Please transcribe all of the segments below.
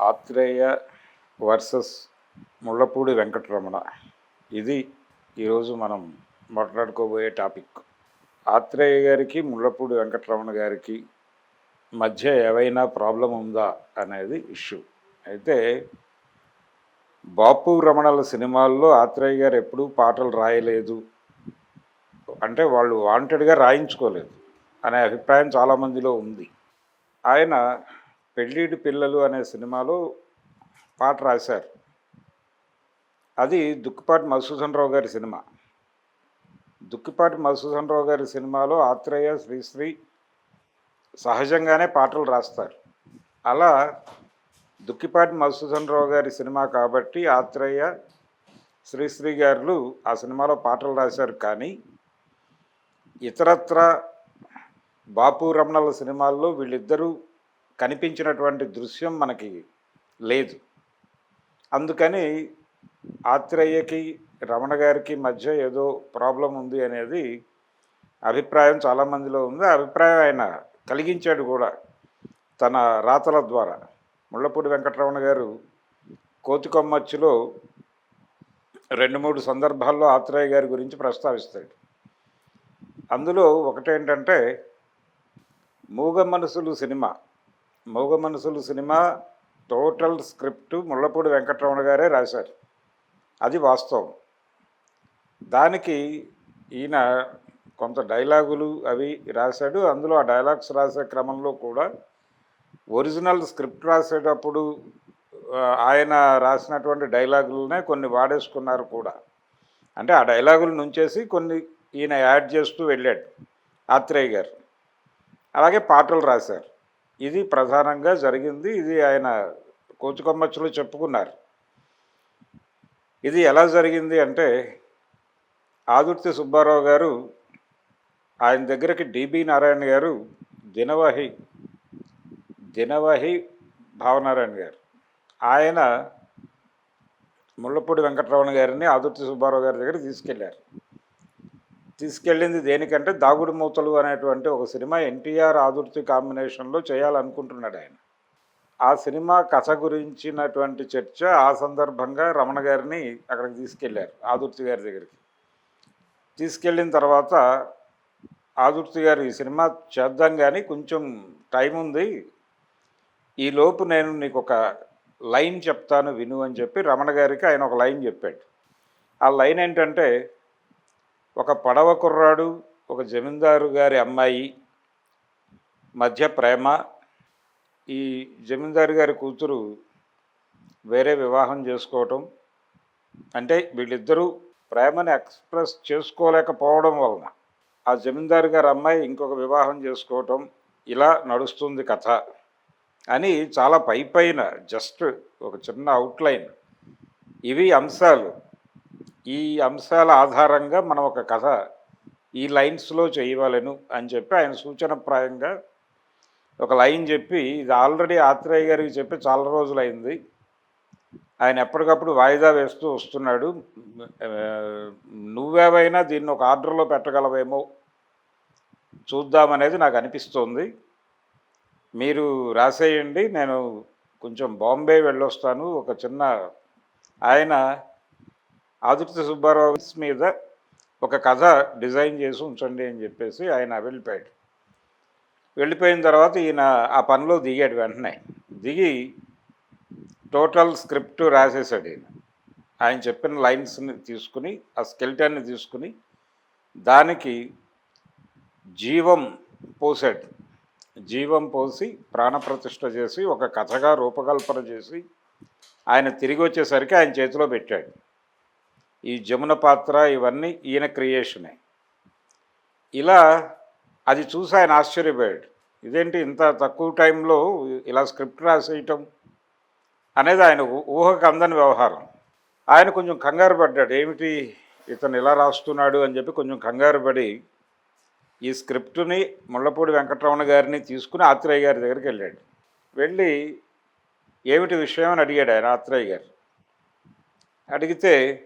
Athreya versus Mullapudi Venkataramana. ఇది ఈరోజు మనం మాట్లాడుకోబోయే టాపిక్. ఆత్రేయ గారికి ముళ్ళపూడి వెంకటరమణ గారికి మధ్య ఏవైనా ప్రాబ్లం ఉందా అనేది ఇష్యూ. అయితే బాపు రమణల సినిమాల్లో ఆత్రేయ గారు ఎప్పుడూ పాటలు రాయలేదు. అంటే వాళ్ళు వాంటెడ్గా రాయించుకోలేదు అనే అభిప్రాయం చాలామందిలో ఉంది. ఆయన పెళ్ళిడి పిల్లలు అనే సినిమాలో పాట రాశారు. అది దుక్కిపాటి మధుసూదన్ రావు గారి సినిమా. దుక్కిపాటి మధుసూదన్ రావు గారి సినిమాలో ఆత్రేయ శ్రీశ్రీ సహజంగానే పాటలు రాస్తారు. అలా దుక్కిపాటి మధుసూదన్ రావు గారి సినిమా కాబట్టి ఆత్రేయ శ్రీశ్రీ గారు ఆ సినిమాలో పాటలు రాశారు. కానీ ఇతరత్ర బాపు రమణల సినిమాల్లో వీళ్ళిద్దరూ కనిపించినటువంటి దృశ్యం మనకి లేదు. అందుకని ఆత్రేయకి రమణ గారికి మధ్య ఏదో ప్రాబ్లం ఉంది అనేది అభిప్రాయం చాలామందిలో ఉంది. ఆ అభిప్రాయం ఆయన కలిగించాడు కూడా తన రాతల ద్వారా. ముళ్ళపూడి వెంకటరమణ గారు కోతికొమ్మచ్చులో రెండు మూడు సందర్భాల్లో ఆత్రేయ గారి గురించి ప్రస్తావిస్తాడు. అందులో ఒకటేంటంటే మూగ Manasulu cinema. Mooga Manasulu cinema total script Mullapudi Venkataramana గారే రాశారు. అది వాస్తవం. దానికి ఈయన కొంత డైలాగులు అవి రాశాడు. అందులో ఆ డైలాగ్స్ రాసే క్రమంలో కూడా ఒరిజినల్ స్క్రిప్ట్ రాసేటప్పుడు ఆయన రాసినటువంటి డైలాగులనే కొన్ని వాడేసుకున్నారు కూడా. అంటే ఆ డైలాగులు నుంచేసి కొన్ని ఈయన యాడ్ చేస్తూ వెళ్ళాడు. ఆత్రేయ గారు. అలాగే పాటలు రాశారు. ఇది ప్రధానంగా జరిగింది. ఇది ఆయన కోచుకొమ్మచ్చులో చెప్పుకున్నారు. ఇది ఎలా జరిగింది అంటే ఆదుర్తి సుబ్బారావు గారు ఆయన దగ్గరికి డిబి నారాయణ గారు దినవహి దినవహి భావనారాయణ గారు. ఆయన ముళ్ళపూడి వెంకటరమణ గారిని ఆదుర్తి సుబ్బారావు గారి దగ్గర తీసుకెళ్ళారు. తీసుకెళ్ళింది దేనికంటే దాగుడు మూతలు అనేటువంటి ఒక సినిమా ఎన్టీఆర్ ఆదుర్తి కాంబినేషన్లో చేయాలనుకుంటున్నాడు ఆయన. ఆ సినిమా కథ గురించినటువంటి చర్చ ఆ సందర్భంగా రమణ గారిని అక్కడికి తీసుకెళ్ళారు ఆదుర్తి గారి దగ్గరికి. తీసుకెళ్ళిన తర్వాత ఆదుర్తి గారు ఈ సినిమా చేద్దాం కానీ కొంచెం టైం ఉంది. ఈలోపు నేను నీకు ఒక లైన్ చెప్తాను విను అని చెప్పి రమణ గారికి ఆయన ఒక లైన్ చెప్పాడు. ఆ లైన్ ఏంటంటే ఒక పడవ కుర్రాడు ఒక జమీందారు గారి అమ్మాయి మధ్య ప్రేమ. ఈ జమీందారు గారి కూతురు వేరే వివాహం చేసుకోవటం. అంటే వీళ్ళిద్దరూ ప్రేమను ఎక్స్ప్రెస్ చేసుకోలేకపోవడం వలన ఆ జమీందారు గారి అమ్మాయి ఇంకొక వివాహం చేసుకోవటం ఇలా నడుస్తుంది కథ అని చాలా పై పైన జస్ట్ ఒక చిన్న అవుట్లైన్ ఇవి అంశాలు. ఈ అంశాల ఆధారంగా మనం ఒక కథ ఈ లైన్స్లో చేయవలను అని చెప్పి ఆయన సూచనప్రాయంగా ఒక లైన్ చెప్పి ఇది ఆల్రెడీ ఆత్రేయ గారికి చెప్పి చాలా రోజులైంది. ఆయన ఎప్పటికప్పుడు వాయిదా వేస్తూ వస్తున్నాడు. నువ్వేవైనా దీన్ని ఒక ఆర్డర్లో పెట్టగలవేమో చూద్దామనేది నాకు అనిపిస్తోంది. మీరు రాసేయండి నేను కొంచెం బాంబే వెళ్ళొస్తాను. ఒక చిన్న ఆయన ఆదిత్య సుబ్బారావు మీద ఒక కథ డిజైన్ చేసి ఉంచండి అని చెప్పేసి ఆయన వెళ్ళిపోయాడు. వెళ్ళిపోయిన తర్వాత ఈయన ఆ పనిలో దిగాడు వెంటనే. దిగి టోటల్ స్క్రిప్ట్ రాసేసాడు ఈయన. ఆయన చెప్పిన లైన్స్ని తీసుకుని ఆ స్కెల్టాన్ని తీసుకుని దానికి జీవం పోసాడు జీవం పోసి ప్రాణప్రతిష్ఠ చేసి ఒక కథగా రూపకల్పన చేసి ఆయన తిరిగి వచ్చేసరికి ఆయన చేతిలో పెట్టాడు. ఈ జమున పాత్ర ఇవన్నీ ఈయన క్రియేషనే. ఇలా అది చూసి ఆయన ఆశ్చర్యపోయాడు. ఇదేంటి ఇంత తక్కువ టైంలో ఇలా స్క్రిప్ట్ రాసేయటం? అనేది ఆయన ఊహకు అందని వ్యవహారం. ఆయన కొంచెం కంగారు పడ్డాడు. ఏమిటి ఇతను ఇలా రాస్తున్నాడు అని చెప్పి కొంచెం కంగారు పడి ఈ స్క్రిప్టుని ముళ్ళపూడి వెంకటరమణ గారిని తీసుకుని ఆత్రేయ గారి దగ్గరికి వెళ్ళాడు. వెళ్ళి ఏమిటి విషయం అని అడిగాడు ఆయన ఆత్రేయ గారు. అడిగితే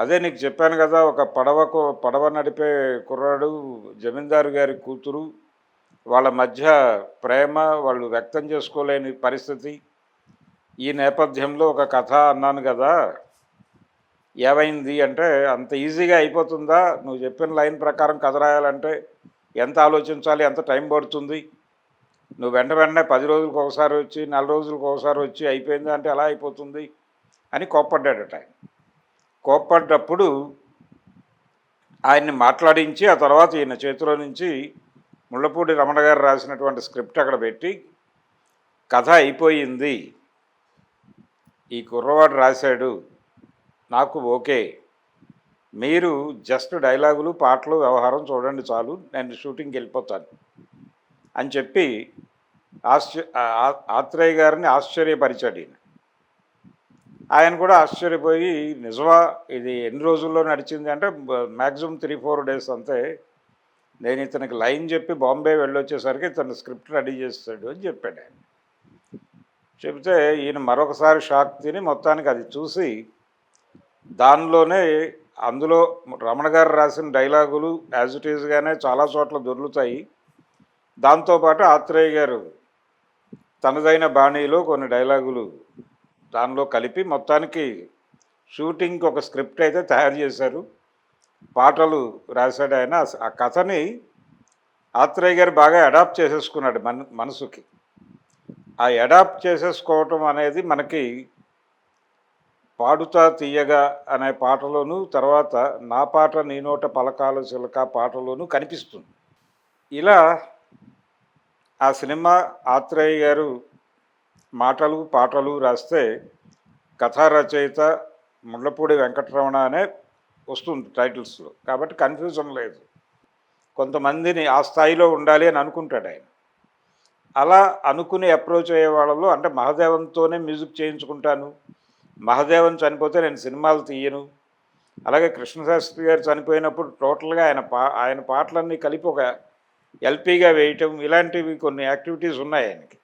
అదే నీకు చెప్పాను కదా ఒక పడవకు పడవ నడిపే కుర్రాడు జమీందారు గారి కూతురు వాళ్ళ మధ్య ప్రేమ వాళ్ళు వ్యక్తం చేసుకోలేని పరిస్థితి. ఈ నేపథ్యంలో ఒక కథ అన్నాను కదా ఏమైంది అంటే అంత ఈజీగా అయిపోతుందా? నువ్వు చెప్పిన లైన్ ప్రకారం కథ రాయాలంటే ఎంత ఆలోచించాలి ఎంత టైం పడుతుంది? నువ్వు వెంట వెంటనే పది రోజులకు ఒకసారి వచ్చి నెల రోజులకు ఒకసారి వచ్చి అయిపోయిందా అంటే ఎలా అయిపోతుంది అని కోప్పడ్డాడట ఆయన. కోప్పడ్డప్పుడు ఆయన్ని మాట్లాడించి ఆ తర్వాత ఈయన చేతిలో నుంచి ముళ్ళపూడి రమణ గారు రాసినటువంటి స్క్రిప్ట్ అక్కడ పెట్టి కథ అయిపోయింది. ఈ కుర్రవాడు రాశాడు. నాకు ఓకే. మీరు జస్ట్ డైలాగులు పాటలు వ్యవహారం చూడండి చాలు. నేను షూటింగ్కి వెళ్ళిపోతాను. అని చెప్పి ఆశ్చర్య ఆత్రేయ గారిని ఆశ్చర్యపరిచాడు ఈయన. ఆయన కూడా ఆశ్చర్యపోయి నిజమా ఇది ఎన్ని రోజుల్లో నడిచింది అంటే మ్యాక్సిమం త్రీ ఫోర్ డేస్ అంతే. నేను ఇతనికి లైన్ చెప్పి బాంబే వెళ్ళొచ్చేసరికి ఇతను స్క్రిప్ట్ రెడీ చేస్తాడు అని చెప్పాడు ఆయన. చెబితే ఈయన మరొకసారి షాక్ తిని మొత్తానికి అది చూసి దానిలోనే అందులో రమణ గారు రాసిన డైలాగులు యాజ్ ఇట్ ఈజ్గానే చాలా చోట్ల దొరుకుతాయి దాంతోపాటు ఆత్రేయ గారు తనదైన బాణీలో కొన్ని డైలాగులు దానిలో కలిపి మొత్తానికి షూటింగ్కి ఒక స్క్రిప్ట్ అయితే తయారు చేశారు. పాటలు రాశాడు ఆయన. ఆ కథని ఆత్రేయ గారు బాగా అడాప్ట్ చేసేసుకున్నాడు మన మనసుకి. ఆ అడాప్ట్ చేసేసుకోవటం అనేది మనకి పాడుతా తీయగా అనే పాటలోను తర్వాత నా పాట నీ నోట పలకాల చిలక పాటలోను కనిపిస్తుంది. ఇలా ఆ సినిమా ఆత్రేయ గారు మాటలు పాటలు రాస్తే కథా రచయిత ముళ్ళపూడి వెంకటరమణ అనే వస్తుంది టైటిల్స్లో. కాబట్టి కన్ఫ్యూజన్ లేదు. కొంతమందిని ఆ స్థాయిలో ఉండాలి అని అనుకుంటాడు ఆయన. అలా అనుకుని అప్రోచ్ అయ్యే వాళ్ళలో అంటే మహదేవంతోనే మ్యూజిక్ చేయించుకుంటాను. మహదేవన్ చనిపోతే నేను సినిమాలు తీయను. అలాగే కృష్ణశాస్త్రి గారు చనిపోయినప్పుడు టోటల్గా ఆయన పా ఆయన పాటలన్నీ కలిపి ఒక ఎల్పీగా వేయటం ఇలాంటివి కొన్ని యాక్టివిటీస్ ఉన్నాయి ఆయనకి.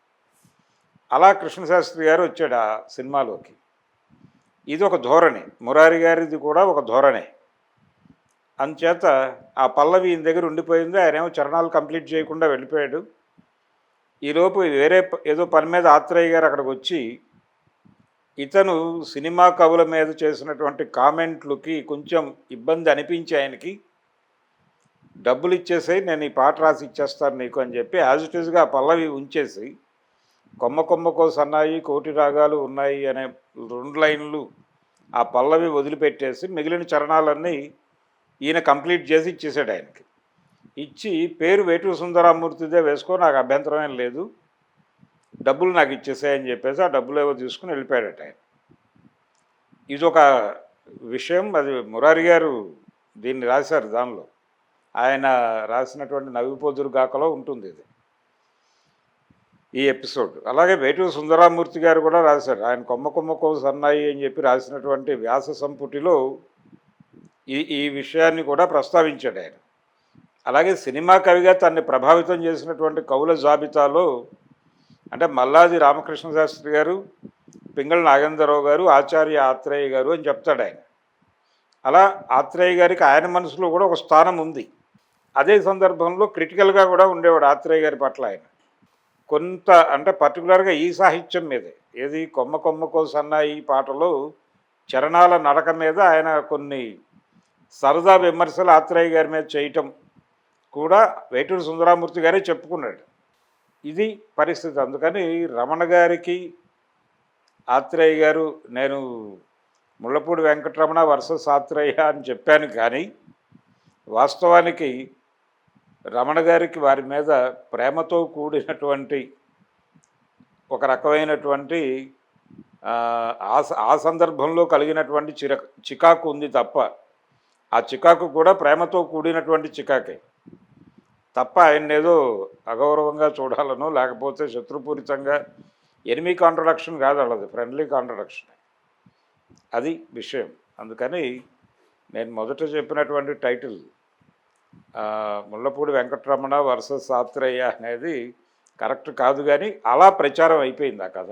అలా కృష్ణశాస్త్రి గారు వచ్చాడు ఆ సినిమాలోకి. ఇది ఒక ధోరణి. మురారి గారిది కూడా ఒక ధోరణే. అందుచేత ఆ పల్లవి ఈయన దగ్గర ఉండిపోయింది. ఆయన ఏమో చరణాలు కంప్లీట్ చేయకుండా వెళ్ళిపోయాడు. ఈలోపు వేరే ఏదో పని మీద ఆత్రేయ గారు అక్కడికి వచ్చి ఇతను సినిమా కవుల మీద చేసినటువంటి కామెంట్లకి కొంచెం ఇబ్బంది అనిపించి ఆయనకి డబ్బులు ఇచ్చేసాయి నేను ఈ పాట రాసి ఇచ్చేస్తాను నీకు అని చెప్పి యాజ్ ఇట్ ఈస్గా పల్లవి ఉంచేసి కొమ్మ కొమ్మకో సన్నాయి కోటి రాగాలు ఉన్నాయి అనే రెండు లైన్లు ఆ పల్లవి వదిలిపెట్టేసి మిగిలిన చరణాలన్నీ ఈయన కంప్లీట్ చేసి ఇచ్చేసాడు ఆయనకి. ఇచ్చి పేరు వేటు సుందరామూర్తిదే వేసుకో నాకు అభ్యంతరమేం లేదు. డబ్బులు నాకు ఇచ్చేసాయని చెప్పేసి ఆ డబ్బులు ఏవో తీసుకుని వెళ్ళిపోయాడట ఆయన. ఇది ఒక విషయం అది మురారి గారు దీన్ని రాశారు దానిలో. ఆయన రాసినటువంటి నవ్విపోదురు గాకలో ఉంటుంది ఇది. ఈ ఎపిసోడ్. అలాగే వేటూరు సుందరామూర్తి గారు కూడా రాశారు. ఆయన కొమ్మ కొమ్మకో సన్నాయి అని చెప్పి రాసినటువంటి వ్యాస సంపుటిలో ఈ ఈ విషయాన్ని కూడా ప్రస్తావించాడు ఆయన. అలాగే సినిమా కవిగా తన్ని ప్రభావితం చేసినటువంటి కవుల జాబితాలో అంటే మల్లాది రామకృష్ణ శాస్త్రి గారు పింగళ నాగేంద్రరావు గారు ఆచార్య ఆత్రేయ గారు అని చెప్తాడు ఆయన. అలా ఆత్రేయ గారికి ఆయన మనసులో కూడా ఒక స్థానం ఉంది. అదే సందర్భంలో క్రిటికల్గా కూడా ఉండేవాడు ఆత్రేయ గారి పట్ల ఆయన. కొంత అంటే పర్టికులర్గా ఈ సాహిత్యం మీదే ఏది కొమ్మ కొమ్మకో సన్నాయి పాటలో చరణాల నడక మీద ఆయన కొన్ని సరదా విమర్శలు ఆత్రేయ గారి మీద చేయటం కూడా వేటూరు సుందరామూర్తి గారే చెప్పుకున్నాడు. ఇది పరిస్థితి. అందుకని రమణ గారికి ఆత్రేయ గారు నేను ముళ్ళపూడి వెంకటరమణ వర్సెస్ ఆత్రేయ అని చెప్పాను కానీ వాస్తవానికి రమణ గారికి వారి మీద ప్రేమతో కూడినటువంటి ఒక రకమైనటువంటి ఆ సందర్భంలో కలిగినటువంటి చిర చికాకు ఉంది తప్ప ఆ చికాకు కూడా ప్రేమతో కూడినటువంటి చికాకే. తప్ప ఆయన ఏదో అగౌరవంగా చూడాలనో లేకపోతే శత్రుపూరితంగా ఎనిమి కాంట్రడక్షన్ కాదు వాళ్ళది ఫ్రెండ్లీ కాంట్రడక్షన్. అది విషయం. అందుకని నేను మొదట చెప్పినటువంటి టైటిల్ ముళ్ళపూడి వెంకటరమణ వర్సెస్ సాత్రేయ అనేది కరెక్ట్ కాదు కానీ అలా ప్రచారం అయిపోయింది ఆ కథ.